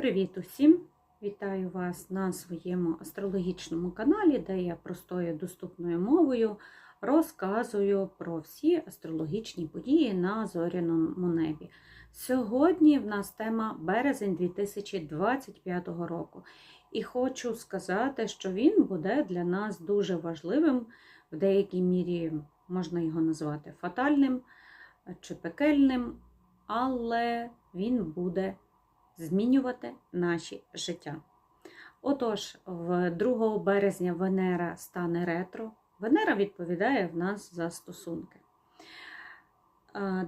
Привіт усім! Вітаю вас на своєму астрологічному каналі, де я простою доступною мовою розказую про всі астрологічні події на зоряному небі. Сьогодні в нас тема березень 2025 року. І хочу сказати, що він буде для нас дуже важливим, в деякій мірі можна його назвати фатальним чи пекельним, але він буде змінювати наші життя. Отож, в 2 березня Венера стане ретро. Венера відповідає в нас за стосунки.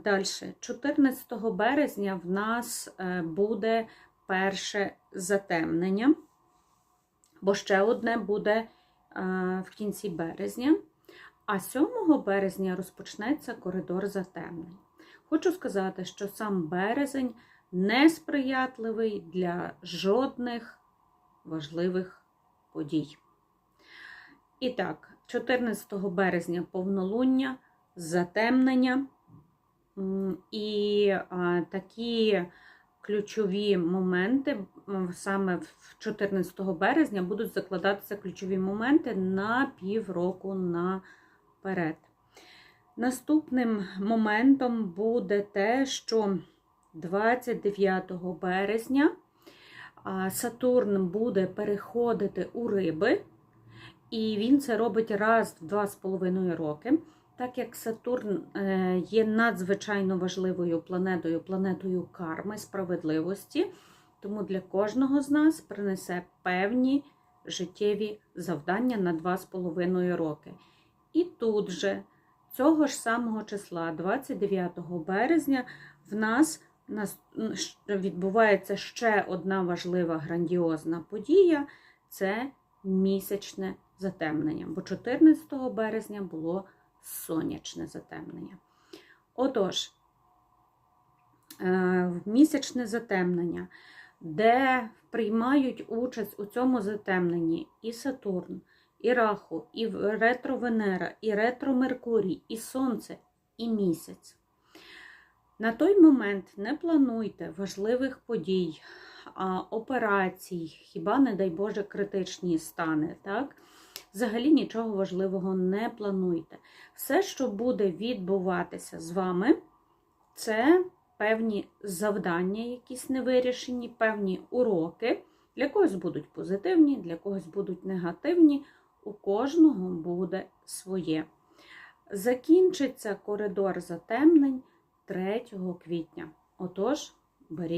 Далі, 14 березня в нас е, буде перше затемнення, бо ще одне буде е, в кінці березня, а 7 березня розпочнеться коридор затемнень. Хочу сказати, що сам березень несприятливий для жодних важливих подій. І так, 14 березня повнолуння, затемнення. І такі ключові моменти, саме в 14 березня, будуть закладатися ключові моменти на півроку наперед. Наступним моментом буде те, що 29 березня Сатурн буде переходити у риби, і він це робить раз в 2,5 роки. Так як Сатурн е, є надзвичайно важливою планетою, планетою карми, справедливості, тому для кожного з нас принесе певні життєві завдання на 2,5 роки. І тут же, цього ж самого числа, 29 березня, в нас відбувається ще одна важлива грандіозна подія це місячне затемнення. Бо 14 березня було сонячне затемнення. Отож, е, місячне затемнення, де приймають участь у цьому затемненні і Сатурн, і Раху, і ретро Венера, і ретро Меркурій, і Сонце, і місяць. На той момент не плануйте важливих подій, операцій, хіба, не дай Боже, критичні стани. так? Взагалі нічого важливого не плануйте. Все, що буде відбуватися з вами, це певні завдання, якісь невирішені, певні уроки. Для когось будуть позитивні, для когось будуть негативні, у кожного буде своє. Закінчиться коридор затемнень. 3 квітня. Отож, беріть.